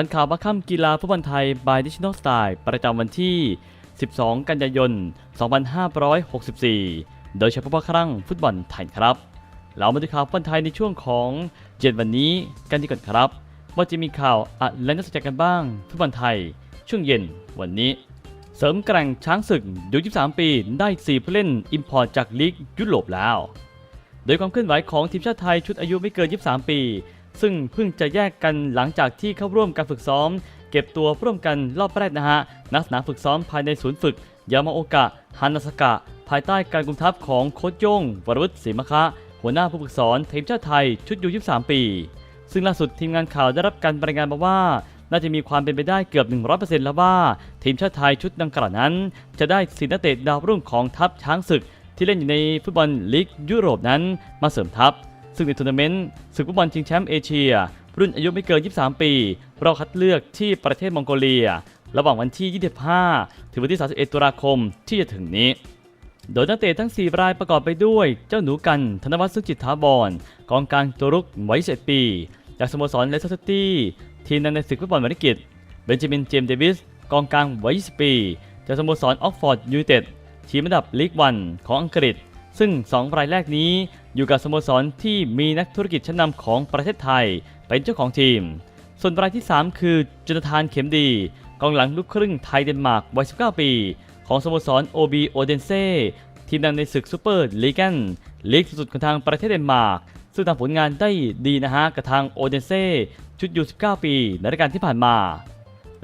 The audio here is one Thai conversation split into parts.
ทันข่าวบัคคัมกีฬาฟุตบอลไทย by Digital Style ประจำวันที่ 12 กันยายน 2564 โดยเฉพาะครั้งฟุตบอลไทยครับ เรามาดูข่าวฟุตบอลไทยในช่วงของเจ็ดวันนี้กันดีก่อนครับ ว่าจะมีข่าวอะไรน่าสนใจกันบ้าง ฟุตบอลไทย ช่วงเย็นวันนี้ เสริมแกร่งช้างศึกยุ23 ปีได้ 4 ผู้เล่นอิมพอร์ตจากลีกยุโรปแล้ว โดยความเคลื่อนไหวของทีมชาติไทยชุดอายุไม่เกิน 23 ปี ซึ่งเพิ่งจะแยกกันหลังจากที่เข้าร่วมการฝึกซ้อม เก็บตัวร่วมกันรอบแรกนะฮะนักสนามฝึกซ้อมภายในศูนย์ฝึกยามาโอกะฮานาสกะ ภายใต้การกุมทัพของโค้ชโย่งวรวุฒิศรีมะคะ หัวหน้าผู้ฝึกสอนทีมชาติไทยชุดยู23 ปี ซึ่งล่าสุดทีมงานข่าวได้รับการรายงานมาว่าน่าจะมีความเป็นไปได้เกือบ 100%แล้วว่า ทีมชาติไทยชุดดังกล่าวนั้น จะได้สีนักเตะดาวรุ่งของทัพช้างศึก ที่เล่นอยู่ในฟุตบอลลีกยุโรปนั้นมาเสริมทัพ ซึ่งในทัวร์นาเมนต์ศึกฟุตบอลชิงแชมป์เอเชีย รุ่นอายุไม่เกิน 23 ปี เรอบคัดเลือกที่ประเทศมองโกเลีย ระหว่างวันที่ 25 ถึงวันที่ 31 ตุลาคมที่จะถึงนี้ โดยนักเตะทั้ง 4 รายประกอบไปด้วย เจ้าหนูกันธนวัฒน์สุจิตถาวรกองกลางตัวรุกวัย11ปี จากสโมสรเลสเตอร์ซิตี้ทีมในศึกฟุตบอลวรรณกิจเบนจามินเจมส์เดวิสกองกลางวัย20 ปี จากสโมสรออกฟอร์ดยูไนเต็ดทีมระดับลีกวันของอังกฤษ ซึ่ง 2 รายแรกนี้ อยู่กับสโมสรที่มีนักธุรกิจชั้นนำของประเทศไทย เป็นเจ้าของทีม ส่วนรายที่ 3 คือจุนทานเข็มดี กองหลังลูกครึ่งไทยเดนมาร์กวัย 19 ปี ของสโมสร OB โอเดนเซทีมดังในศึกซูเปอร์ลีกนลีกสุดของทางประเทศเดนมาร์กซึ่งทำผลงานได้ดีนะฮะกับทางโอเดนเซ่ชุดยู19 ปีในรายการที่ผ่านมา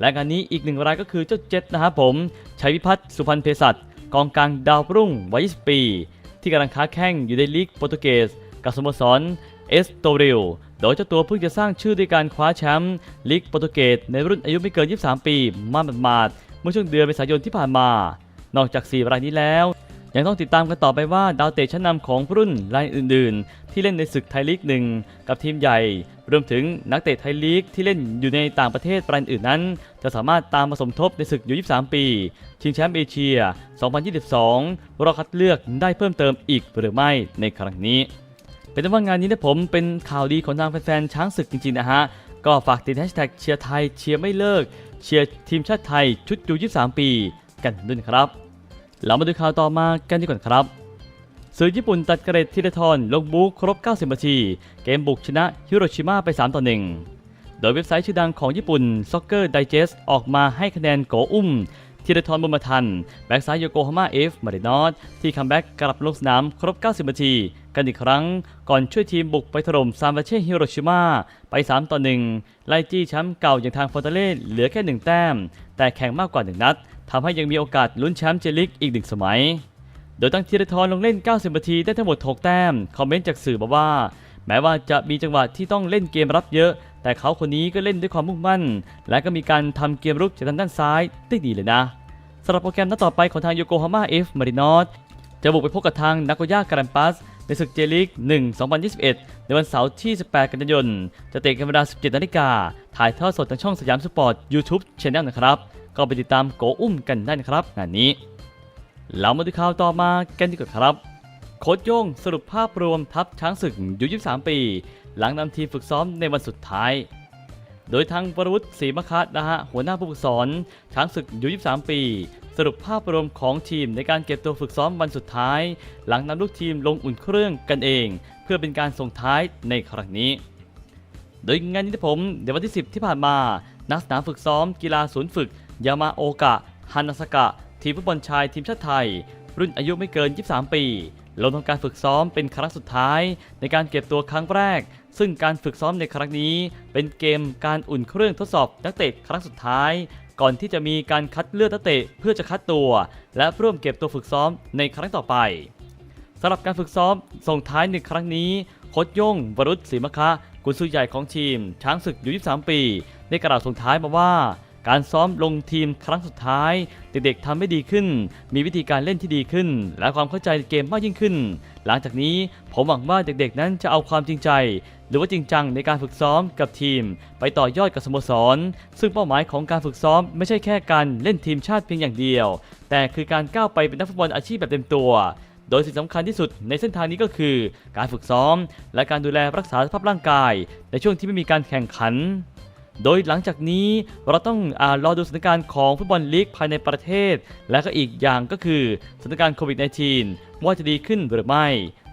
และงานนี้อีกหนึ่งรายก็คือเจ้าเจ็ดนะครับผมชัยวิพัฒน์สุพรรณเภสัชกองกลางดาวรุ่งวัย 20 ปี ที่กำลังค้าแข่งอยู่ในลีกโปรตุเกสกับสโมสรเอสโตเรลโดยเจ้าตัวเพิ่งจะสร้างชื่อด้วยการคว้าแชมป์ลีกโปรตุเกสในรุ่นอายุไม่เกิน 23 ปี มาหมาดๆเมื่อช่วงเดือนเมษายนที่ผ่านมา นอกจาก 4 รายนี้แล้ว ยังต้องติดตามกันต่อไปว่าดาวเตะชั้นนำของรุ่นรายอื่น ๆ ที่เล่นในศึกไทยลีกหนึ่งกับทีมใหญ่ รวมถึงนักเตะไทยลีกที่เล่นอยู่ในต่างประเทศรายอื่นนั้น จะสามารถตามมาสมทบในศึกยู23 ปี ชิงแชมป์เอเชีย 2022 รอบคัดเลือกได้เพิ่มเติมอีกหรือไม่ในครั้งนี้ เป็นต้นว่างานนี้นะผมเป็นข่าวดีของทางแฟนๆช้างศึกจริง ๆ นะฮะก็ฝากติดแฮชแท็กเชียร์ไทยเชียร์ไม่เลิก เชียร์ทีมชาติไทยชุดยู23 ปี กันด้วยครับ เรามาดูข่าวต่อมากันดีกว่าครับสื่อญี่ปุ่นตัดเกรดทีเดทอนลงบูครบ 90 นาที เกมบุกชนะฮิโรชิมาไป 3 ต่อ 1 โดยเว็บไซต์ชื่อดังของญี่ปุ่น Soccer Digest ออกมาให้คะแนนโกอุ้มทีเดทอนบุญมาทัน แบ็กซ้ายโยโกฮาม่าเอฟมารินอสที่คัมแบ็กกลับลงสนามครบ 90 นาที กันอีกครั้ง ก่อนช่วยทีมบุกไปถล่มซานฟาเช่ฮิโรชิมาไป 3 ต่อ 1 ไล่จี้แชมป์เก่าอย่างทางฟอร์ตาเล่เหลือแค่ 1 แต้ม แต่แข่งมากกว่า 1 นัด ทำให้ยังมีโอกาสลุ้นแชมป์เจลิกอีกหนึ่งสมัย โดยตั้งธีรทรลงเล่น 90 นาทีได้ทั้งหมด 6 แต้ม คอมเมนต์จากสื่อบอกว่า แม้ว่าจะมีจังหวะที่ต้องเล่นเกมรับเยอะ แต่เขาคนนี้ก็เล่นด้วยความมุ่งมั่น และก็มีการทำเกมรุกจากทางด้านซ้ายได้ดีเลยนะสำหรับโปรแกรมนัดต่อไปของทางโยโกฮาม่าเอฟมารินอสจะบุกไปพบกับทางนาโกย่าการันปัส ในศึกเจลิก 1 2021 ในวันเสาร์ที่ 18 กันยายน จะเตะกันเวลา 17 นาฬิกา ถ่ายทอดสดทางช่องสยามสปอร์ต YouTube Channel นะครับ ก็ไปติดตามโกอุ้มกันได้นะครับงานนี้ เรามาดูข่าวต่อมากันดีกว่าครับ โค้ชโย่งสรุปภาพรวมทัพช้างศึกยู23 ปี หลังนำทีมฝึกซ้อมในวันสุดท้าย โดยทางวรวุฒิศรีมคัดนะฮะหัวหน้าผู้ฝึกสอนช้างศึกยู23 ปี สรุปภาพรวมของทีมในการเก็บตัวฝึกซ้อมวันสุดท้าย หลังนำลูกทีมลงอุ่นเครื่องกันเอง เพื่อเป็นการส่งท้ายในครั้งนี้ โดยงานนี้ผมในวันที่ 10 ที่ผ่านมานักสนามฝึกซ้อมกีฬาศูนย์ฝึก ยามาโอกะฮานาสกะ ทีมฟุตบอลชายทีมชาติไทย รุ่นอายุไม่เกิน 23 ปี ลงทำการฝึกซ้อมเป็นครั้งสุดท้าย ในการเก็บตัวครั้งแรก ซึ่งการฝึกซ้อมในครั้งนี้ เป็นเกมการอุ่นเครื่องทดสอบนักเตะครั้งสุดท้าย ก่อนที่จะมีการคัดเลือกนักเตะเพื่อจะคัดตัว และร่วมเก็บตัวฝึกซ้อมในครั้งต่อไปสำหรับการฝึกซ้อมส่งท้ายในครั้งนี้โคชย่งวรุษศรีมะคะกุนซือใหญ่ของทีม ช้างศึกอยู่ 23 ปี ได้กล่าวส่งท้ายมาว่า การซ้อมลงทีมครั้งสุดท้าย เด็กๆทำได้ดีขึ้น มีวิธีการเล่นที่ดีขึ้น และความเข้าใจเกมมากยิ่งขึ้น หลังจากนี้ผมหวังว่าเด็กๆ นั้นจะเอาความจริงใจ หรือว่าจริงจังในการฝึกซ้อมกับทีม ไปต่อยอดกับสโมสร ซึ่งเป้าหมายของการฝึกซ้อมไม่ใช่แค่การเล่นทีมชาติเพียงอย่างเดียว แต่คือการก้าวไปเป็นนักฟุตบอลอาชีพแบบเต็มตัวโดยสิ่งสำคัญที่สุดในเส้นทางนี้ก็คือ การฝึกซ้อม และการดูแลรักษาสภาพร่างกาย ในช่วงที่ไม่มีการแข่งขัน โดยหลังจากนี้เราต้องอรอดูสถานการณ์ของฟุตบอลลีกภายในประเทศ และก็อีกอย่างก็คือสถานการณ์โควิด -19 ว่าจะดีขึ้นหรือไม่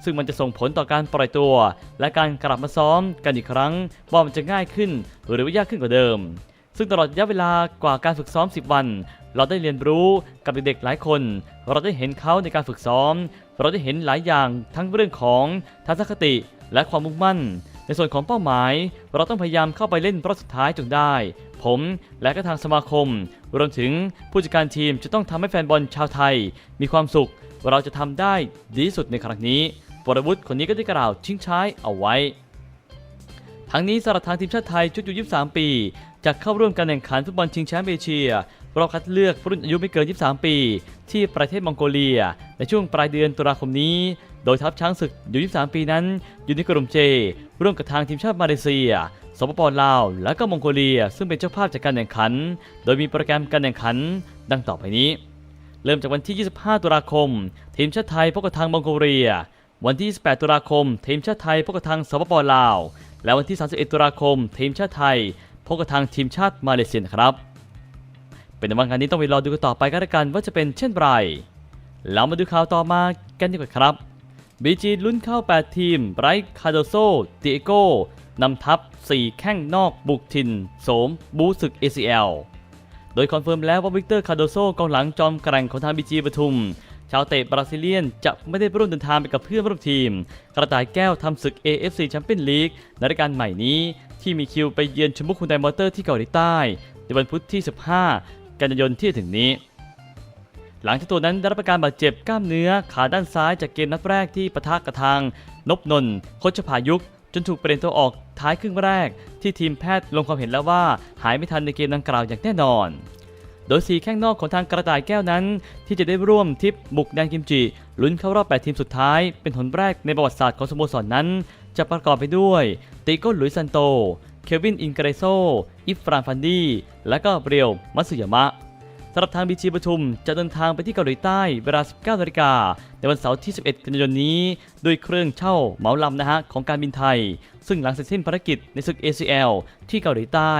ซึ่งมันจะส่งผลต่อการปล่อยตัว และการกลับมาซ้อมกันอีกครั้งว่ามันจะง่ายขึ้น หรือว่ายากขึ้นกว่าเดิม ซึ่งตลอดระยะเวลากว่าการฝึกซ้อม 10 วัน เราได้เรียนรู้กับเด็กๆหลายคน เราได้เห็นเขาในการฝึกซ้อม เราได้เห็นหลายอย่างทั้งเรื่องของทัศนคติและความมุ่งมั่น ในส่วนของเป้าหมาย เราต้องพยายามเข้าไปเล่นรอบสุดท้ายจนได้ ผมและก็ทางสมาคม รวมถึงผู้จัดการทีมจะต้องทำให้แฟนบอลชาวไทย มีความสุข เราจะทำได้ดีที่สุดในครั้งนี้ปรวุฒิคนนี้ก็ได้กล่าวทิ้งท้ายเอาไว้ ทั้งนี้สำหรับทางทีมชาติไทยชุดอยู่23 ปี จะเข้าร่วมการแข่งขันฟุตบอลชิงแชมป์เอเชีย รอบคัดเลือกรุ่นอายุไม่เกิน 23 ปี ที่ประเทศมองโกเลีย ในช่วงปลายเดือนตุลาคมนี้ โดยทัพช้างศึกอยู่ 23 ปีนั้น อยู่ในกลุ่มเจ ร่วมกับทางทีมชาติมาเลเซีย สปปลาว และก็มองโกเลีย ซึ่งเป็นเจ้าภาพจากการแข่งขัน โดยมีโปรแกรมการแข่งขัน ดังต่อไปนี้ เริ่มจากวันที่ 25 ตุลาคม ทีมชาติไทยพบกับทางมองโกเลีย วันที่ 28 ตุลาคม ทีมชาติไทยพบกับทางสปปลาว และวันที่ 31 ตุลาคม ทีมชาติไทยพบกับทางทีมชาติมาเลเซียครับ เป็นวันงานนี้ต้องไปรอดูกันต่อไปกันละกันว่าจะเป็นเช่นไรเรามาดูข่าวต่อมากันดีกว่าครับบีจีลุ้นเข้า 8 ทีมไบรท์คาโดโซตียโก้นำทัพ 4 แข้งนอกบุกถิ่น โสม บูศึก ACL โดยคอนเฟิร์มแล้วว่าวิกเตอร์คาโดโซกองหลังจอมแกร่งของทางบีจีปทุม ชาวเตะบราซิเลียนจะไม่ได้ร่วมเดินทางไปกับเพื่อนร่วมทีม กระต่ายแก้วทำศึก AFC แชมเปี้ยนลีกในรายการใหม่นี้ ที่มีคิวไปเยือนชมบุกคุนไดมอเตอร์ที่เกาหลีใต้ในวันพุธที่ 15 กันยายนที่ถึงนี้ หลังจากตัวนั้นได้รับการบาดเจ็บกล้ามเนื้อขาด้านซ้ายจากเกมนัดแรกที่ปะทะกระทาง นบนนโคชพายุกจนถูกเปลี่ยนตัวออกท้ายครึ่งแรก ที่ทีมแพทย์ลงความเห็นแล้วว่า หายไม่ทันในเกมดังกล่าวอย่างแน่นอน โดยสีแข้งนอกของทางกระต่ายแก้วนั้น ที่จะได้ร่วมทิปบุกแดนกิมจิลุ้นเข้ารอบ 8 ทีมสุดท้าย เป็นหนแรกในประวัติศาสตร์ของสโมสรนนั้น จะประกอบไปด้วยติโก้หลุยซันโต เควินอินเกรโซ อิฟฟรานฟันดีและก็เบรียว มัตสึยามะสำหรับทางบีจีปทุมจะเดินทางไปที่เกาหลีใต้เวลา 19นาฬิกาในวันเสาร์ที่ 11 กันยายนนี้ด้วยเครื่องเช่าเหมาลำนะฮะของการบินไทย ซึ่งหลังเสร็จสิ้นภารกิจในศึก ACL ที่เกาหลีใต้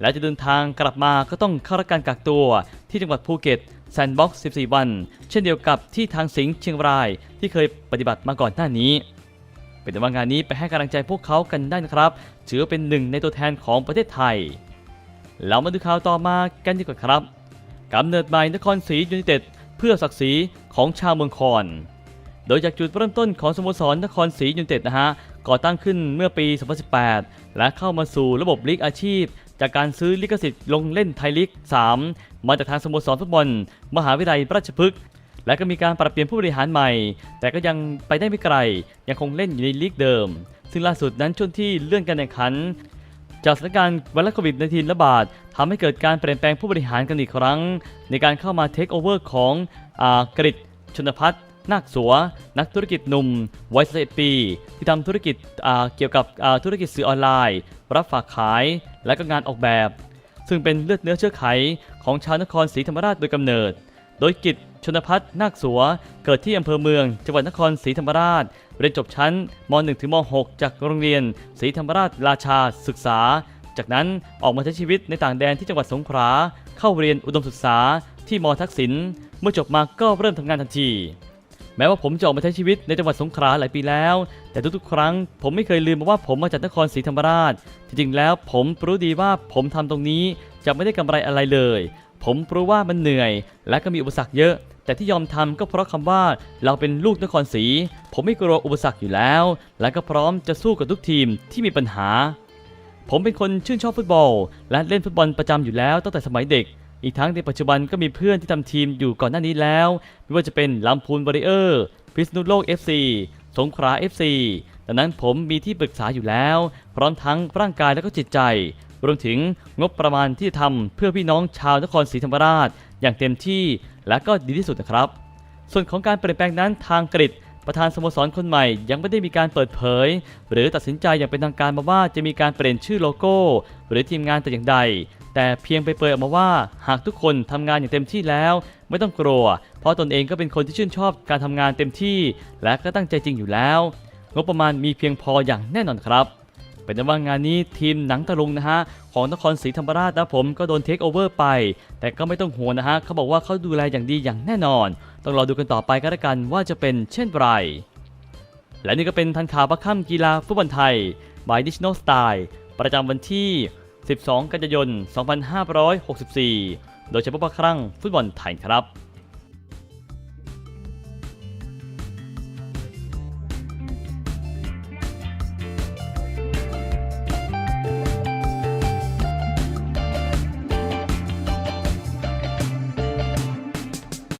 และจะเดินทางกลับมาก็ต้องเข้ารับการกักตัวที่จังหวัดภูเก็ตแซนด์บ็อกซ์ 14 วัน เช่นเดียวกับที่ทางสิงห์เชียงรายที่เคยปฏิบัติมาก่อนหน้านี้ เป็นแต่ว่างานนี้ไปให้กำลังใจพวกเขากันได้นะครับ ถือว่าเป็นหนึ่งในตัวแทนของประเทศไทย เรามาดูข่าวต่อมากันดีกว่าครับกำเนิดใหม่นครศรียูไนเต็ดเพื่อศักดิ์ศรีของชาวเมืองคอน โดยจากจุดเริ่มต้นของสโมสรนครศรียูไนเต็ดนะฮะก่อตั้งขึ้นเมื่อปี 2018 และเข้ามาสู่ระบบลีกอาชีพ จากการซื้อลิขสิทธิ์ลงเล่นไทยลีก 3 มาจากทางสโมสรฟุตบอล มหาวิทยาลัยราชพฤกษ์ และก็มีการปรับเปลี่ยนผู้บริหารใหม่ แต่ก็ยังไปได้ไม่ไกล ยังคงเล่นอยู่ในลีกเดิม ซึ่งล่าสุดนั้นช่วงที่เลื่อนการแข่งขัน จากสถานการณ์ไวรัสโควิด -19 ระบาดทำให้เกิดการเปลี่ยนแปลงผู้บริหารกันอีกครั้ง ในการเข้ามาเทคโอเวอร์ของอากริชชนพัฒน์นาคสัว นักธุรกิจหนุ่มวัย31ปี ที่ทำธุรกิจอ่าเกี่ยวกับอ่าธุรกิจสื่อออนไลน์ รับฝากขาย และก็งานออกแบบ ซึ่งเป็นเลือดเนื้อเชื้อไขของชาวนครศรีธรรมราชโดยกำเนิด โดยกิจชนพัฒน์นาคสัว เกิดที่อำเภอเมือง จังหวัดนครศรีธรรมราช เรียนจบชั้นม .1 ถึงม .6 จากโรงเรียนศรีธรรมราชราชาศึกษา จากนั้นออกมาใช้ชีวิตในต่างแดนที่จังหวัดสงขลา เข้าเรียนอุดมศึกษาที่มทักษิณ เมื่อจบมาก็เริ่มทำงานทันที แม้ว่าผมจะออกมาใช้ชีวิตในจังหวัดสงขลาหลายปีแล้ว แต่ทุกๆ ครั้ง ผมไม่เคยลืมว่าผมมาจากนครศรีธรรมราช จริงๆ แล้วผมรู้ดีว่าผมทำตรงนี้จะไม่ได้กำไรอะไรเลย ผมรู้ว่ามันเหนื่อย และก็มีอุปสรรคเยอะ แต่ที่ยอมทำก็เพราะคำว่าเราเป็นลูกนครศรีผมไม่กลัวอุปสรรคอยู่แล้ว และก็พร้อมจะสู้กับทุกทีมที่มีปัญหา ผมเป็นคนชื่นชอบฟุตบอล และเล่นฟุตบอลประจำอยู่แล้วตั้งแต่สมัยเด็ก อีกทั้งในปัจจุบันก็มีเพื่อนที่ทำทีมอยู่ก่อนหน้านี้แล้ว ไม่ว่าจะเป็นลำพูนบริเออร์พิษณุโลก FC สงขลา FC ดังนั้นผมมีที่ปรึกษาอยู่แล้ว พร้อมทั้งร่างกายและก็จิตใจ รวมถึงงบประมาณที่ทำเพื่อพี่น้องชาวนครศรีธรรมราช อย่างเต็มที่และก็ดีที่สุดนะครับ ส่วนของการเปลี่ยนแปลงนั้นทางกริดประธานสโมสรคนใหม่ยังไม่ได้มีการเปิดเผย หรือตัดสินใจอย่างเป็นทางการมาว่าจะมีการเปลี่ยนชื่อโลโก้ หรือทีมงานแต่อย่างใด แต่เพียงไปเปิดออกมาว่า หากทุกคนทำงานอย่างเต็มที่แล้ว ไม่ต้องกลัว เพราะตนเองก็เป็นคนที่ชื่นชอบการทำงานเต็มที่ และก็ตั้งใจจริงอยู่แล้ว งบประมาณมีเพียงพออย่างแน่นอนครับ เป็นแต่ว่างานนี้ทีมหนังตะลุงนะฮะของนครศรีธรรมราชนะผมก็โดนเทคโอเวอร์ไป แต่ก็ไม่ต้องห่วงนะฮะเขาบอกว่าเขาดูแลอย่างดีอย่างแน่นอน ต้องรอดูกันต่อไปก็แล้วกันว่าจะเป็นเช่นไร และนี่ก็เป็นทันข่าวประค่ำกีฬาฟุตบอลไทย by National Style ประจำวันที่ 12 กันยายน 2564 โดยเฉพาะประครั้งฟุตบอลไทยครับ